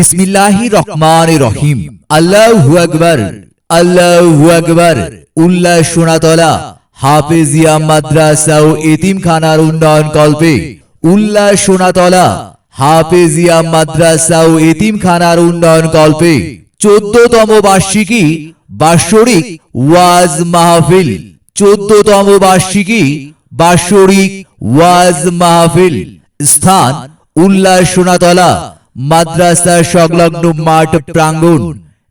বিসমিল্লাহি রহমান রহিম। আল্লাহু আকবার আল্লাহু আকবার। উল্লাহ সোনাতলা, হাফেজিয়া মাদ্রাসা ও উন্নয়ন কল্পে। উল্লাহ সোনাতলা, হাফেজিয়া মাদ্রাসা ও উন্নয়ন কল্পে। চোদ্দতম বার্ষিকী বাৎসরিক ওয়াজ মাহফিল। চোদ্দতম বার্ষিকী বাৎসরিক ওয়াজ মাহফিল। স্থান উল্লাস সোনাতলা মাদ্রাসা সংলগ্ন মাঠ প্রাঙ্গণ,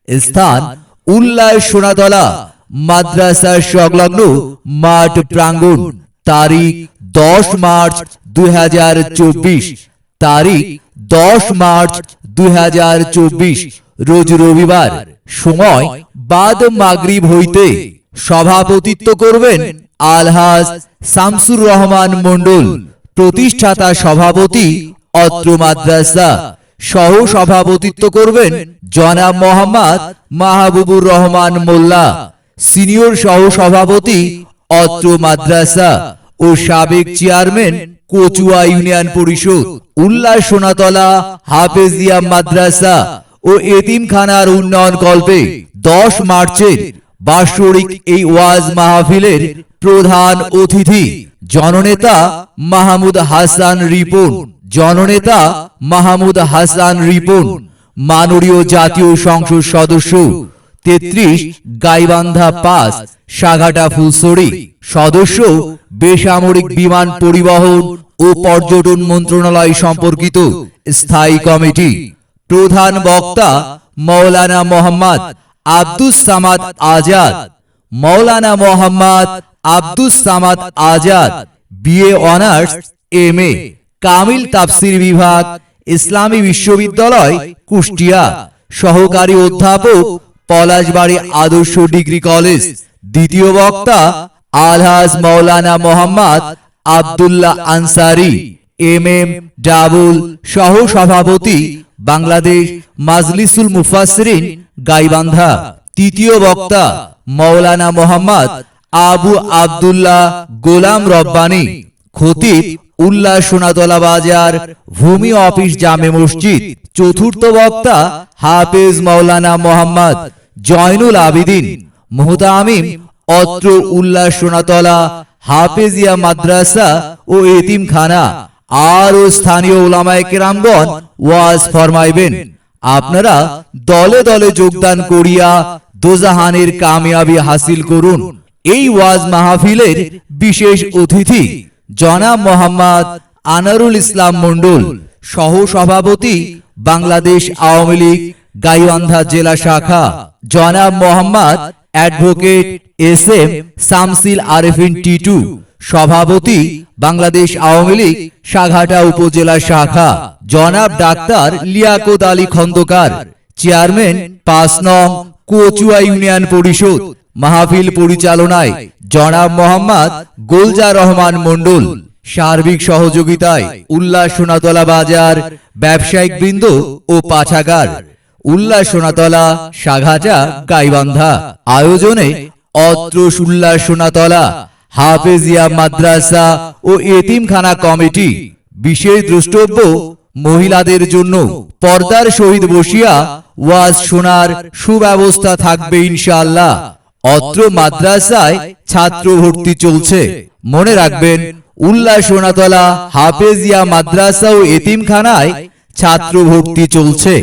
স্থান উল্লাস সোনাতলা মাদ্রাসা সংলগ্ন মাঠ প্রাঙ্গণ। তারিখ দশ মার্চ দুই তারিখ দশ মার্চ দুই হাজার চব্বিশ। রোজ রবিবার, সময় বাদ মাগরিব হইতে। সভাপতিত্ব করবেন আলহাজ শামসুর রহমান মণ্ডল। প্রতিষ্ঠাতা সভাপতি অত্র মাদ্রাসা। সহ সভাপতিত্ব করবেন জনাব মোহাম্মদ মাহবুবুর রহমান মোল্লা, সিনিয়র সহ, সভাপতি অত্র মাদ্রাসা ও সাবেক চেয়ারম্যান কচুয়া ইউনিয়ন পরিষদ, উল্লাস সোনাতলা, হাফেজিয়া মাদ্রাসা ও এতিমখানার উন্নয়ন কল্পে দশ মার্চের বাৎসরিক এই ওয়াজ মাহফিলের প্রধান অতিথি জননেতা মাহমুদ হাসান রিপন। জননেতা মাহমুদ হাসান রিপন, মাননীয় জাতীয় সংসদ সদস্য, তেত্রিশ গাইবান্ধা পাস, সাঘাটা ফুলসড়ি সদস্য, বেসামরিক বিমান পরিবহন ও পর্যটন মন্ত্রণালয় সম্পর্কিত স্থায়ী কমিটি। প্রধান বক্তা Maulana Mohammad Abdus Samad Azad. Maulana Mohammad Abdus Samad Azad, BA honours, M A. Kamil তাফসির বিভাগ, ইসলামী বিশ্ববিদ্যালয়, কুষ্টিয়া। সহকারী অধ্যাপক পলাশবাড়ি আদর্শ ডিগ্রি কলেজ। দ্বিতীয় বক্তা Alhaj Maulana Mohammad Abdullah Ansari. M M double সহ সভাপতি বাংলাদেশ মাজলিসুল মুফাসরিন গাইবান্ধা। তৃতীয় বক্তা মৌলানা মোহাম্মদ আবু আব্দুল্লাহ গোলাম রব্বানী। খতিব উল্লাহ সোনাতলা বাজার, ভূমি অফিস জামে মসজিদ, চতুর্থ বক্তা হাফেজ মৌলানা মোহাম্মদ জয়নুল আবিদিন মোহতামিম অত্র সোনাতলা, হাফেজিয়া মাদ্রাসা ও এতিমখানা। আর ও স্থানীয় ওলামায়ে কেরামগণ ওয়াজ ফরমাইবেন। আপনারা দলে দলে যোগদান করিয়া দোজাহানের কামিয়াবি হাসিল করুন। এই ওয়াজ মাহফিলের বিশেষ অতিথি জনাব মোহাম্মদ আনারুল ইসলাম মন্ডল সহ সভাপতি বাংলাদেশ আওয়ামী লীগ, গাইবান্ধা জেলা শাখা। জনাব Mohammad advocate S M Shamsil Arefin Titu, সভাপতি বাংলাদেশ আওয়ামী লীগ, সাঘাটা উপজেলা শাখা। জনাব ডাক্তার লিয়াকত আলী খন্দকার, চেয়ারম্যান পাঁচ নং কচুয়া ইউনিয়ন পরিষদ। মাহফিল পরিচালনায় জনাব মোহাম্মদ গোলজা রহমান মণ্ডল। সার্বিক সহযোগিতায় উল্লাস সোনাতলা বাজার, ব্যবসায়িক বৃন্দ ও পাঠাগার। উল্লাস সোনাতলা সাঘাটা গাইবান্ধা। আয়োজনে অত্র উল্লাস সোনাতলা, হাফেজিয়া মাদ্রাসা ও এতিমখানা কমিটি, বিশেষ দ্রষ্টব্য মহিলাদের জন্য পর্দার শহীদ বসিয়া ওয়াজ শোনার সুব্যবস্থা থাকবে ইনশাআল্লাহ। অত্র মাদ্রাসায় ছাত্র ভর্তি চলছে। মনে রাখবেন, উল্লাস সোনাতলা হাফেজিয়া মাদ্রাসা ও এতিমখানায় ছাত্র ভর্তি চলছে।